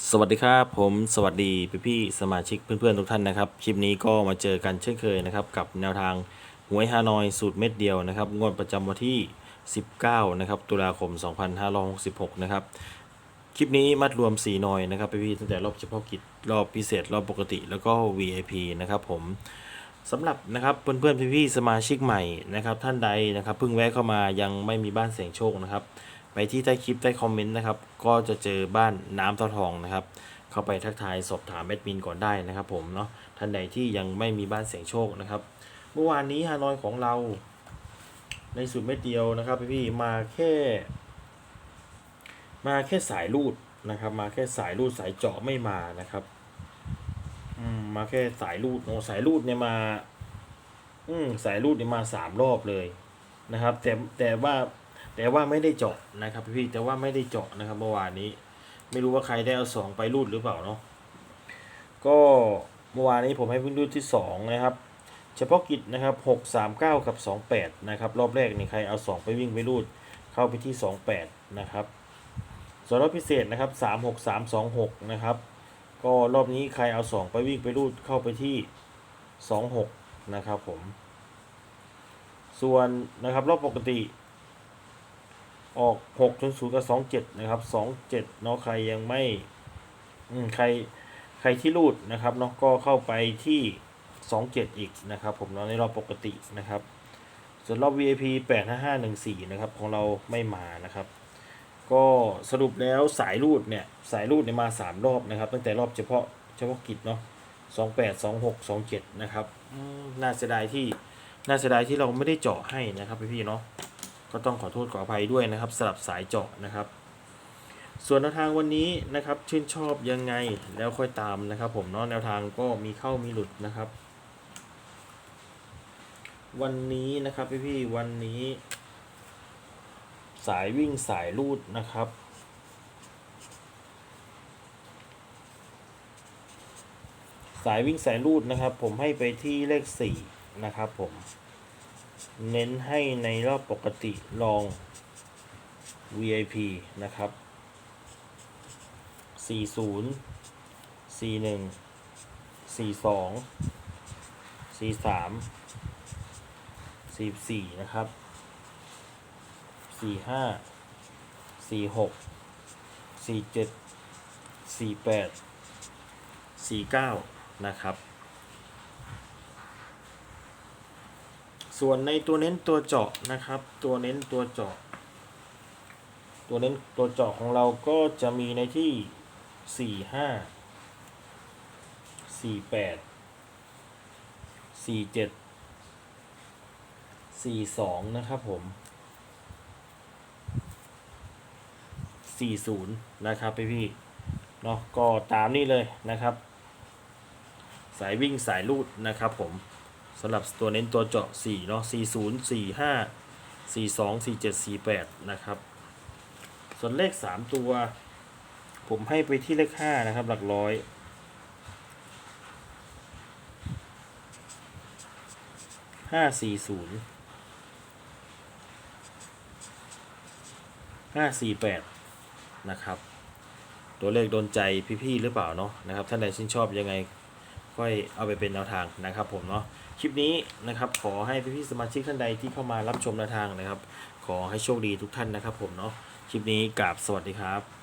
สวัสดีครับผมสวัสดีพี่พี่สมาชิกเพื่อนๆทุกท่านนะครับ คลิปนี้ก็มาเจอกันเช่นเคยนะครับ กับแนวทางหวยฮานอยสูตรเม็ดเดียวนะครับ งวดประจำวันที่ 19 นะครับ ตุลาคม 2566 นะครับ คลิปนี้มัดรวม 4 หน่อยนะครับพี่พี่ตั้งแต่รอบเฉพาะกิจรอบพิเศษ รอบปกติแล้วก็ VIP นะครับผมสำหรับนะครับเพื่อนๆพี่ๆสมาชิกใหม่นะครับท่านใดนะครับเพิ่งแวะเข้ามายังไม่มีบ้านเสียงโชคนะครับ ไปที่ใต้คลิปใต้คอมเมนต์นะครับ ก็จะเจอบ้านน้ำเท่าทองนะครับ เข้าไปทักทายสอบถามแอดมินก่อนได้นะครับ ผมเนาะท่านใดที่ยังไม่มีบ้านเสียงโชคนะครับ เมื่อวานนี้ฮานอยของเรา ในสูตรเม็ดเดียวนะครับพี่ๆมาแค่ มาแค่สายรูดนะครับ มาแค่สายรูดสายเจาะไม่มานะครับอืมมาแค่สายรูดโอ้สายรูดเนี่ยมา อืมสายรูดเนี่ยมาสามรอบเลยนะครับ แต่แต่ว่า แต่ว่าไม่ได้เจาะนะครับพี่แต่ว่าไม่ได้เจาะนะครับเมื่อวานนี้ ไม่รู้ว่าใครได้เอาสองไปรูดหรือเปล่าเนาะก็เมื่อวานนี้ผมให้เพิ่งรูดที่สองนะครับเฉพาะกิจนะครับหกสามเก้ากับสองแปดนะครับรอบแรกนี่ใครเอาสองไปวิ่งไปรูดเข้าไปที่สองแปดนะครับส่วนรอบพิเศษนะครับสามหกสามสองหกนะครับก็รอบนี้ใครเอาสองไปวิ่งไปรูดเข้าไปที่สองหกนะครับผม ส่วนนะครับรอบปกติ ออกหกศูนย์ศูนย์กับสองเจ็ดนะครับสองเจ็ดเนาะใครยังไม่ใครใครที่รูดนะครับเนาะก็เข้าไปที่สองเจ็ดอีกนะครับผมเนาะในรอบปกตินะครับ ส่วนรอบ VIP 8 5 5 1 4นะครับของเราไม่มานะครับ ก็สรุปแล้วสายรูดเนี่ยสายรูดเนี่ยมาสามรอบนะครับ ตั้งแต่รอบเฉพาะเฉพาะกิจเนาะสองแปดสองหกสองเจ็ดนะครับน่าเสียดายที่น่าเสียดายที่เราไม่ได้เจาะให้นะครับพี่ๆเนาะ ก็ต้องขอโทษขออภัยด้วยนะครับสลับสายเจาะนะครับ ส่วนแนวทางวันนี้นะครับชื่นชอบยังไงแล้วค่อยตามนะครับ ผมเนาะแนวทางก็มีเข้ามีหลุดนะครับ วันนี้นะครับพี่พี่วันนี้ สายวิ่งสายลูดนะครับสายวิ่งสายลูดนะครับ ผมให้ไปที่เลขสี่นะครับผม เน้นให้ในรอบปกติลอง VIP นะครับ 40 41 42 43 44 นะครับ 45 46 47 48 49 นะครับ ส่วนในตัวเน้นตัวเจาะนะครับ ตัวเน้นตัวเจาะ ตัวเน้นตัวเจาะของเราก็จะมีในที่สี่ห้าสี่แปดสี่เจ็ดสี่สองนะครับผมสี่ศูนย์นะครับพี่พี่เนาะก็ตามนี้เลยนะครับ สายวิ่งสายลูดนะครับผม สำหรับตัวเน้นตัวเจาะ4เนาะ40 45 42 47 48 นะครับ ส่วนเลข 3 ตัว ผมให้ไปที่เลข 5 นะครับ หลักร้อยห้าสี่ศูนย์ห้าสี่แปดนะครับ ตัวเลขโดนใจพี่ๆหรือเปล่าเนาะนะครับ ท่านใดชื่นชอบยังไง ค่อยเอาไปเป็นแนวทางนะครับผมเนาะคลิปนี้นะครับขอให้พี่ๆสมาชิกท่านใดที่เข้ามารับชมแนวทางนะครับ ขอให้โชคดีทุกท่านนะครับผมเนาะคลิปนี้กราบสวัสดีครับ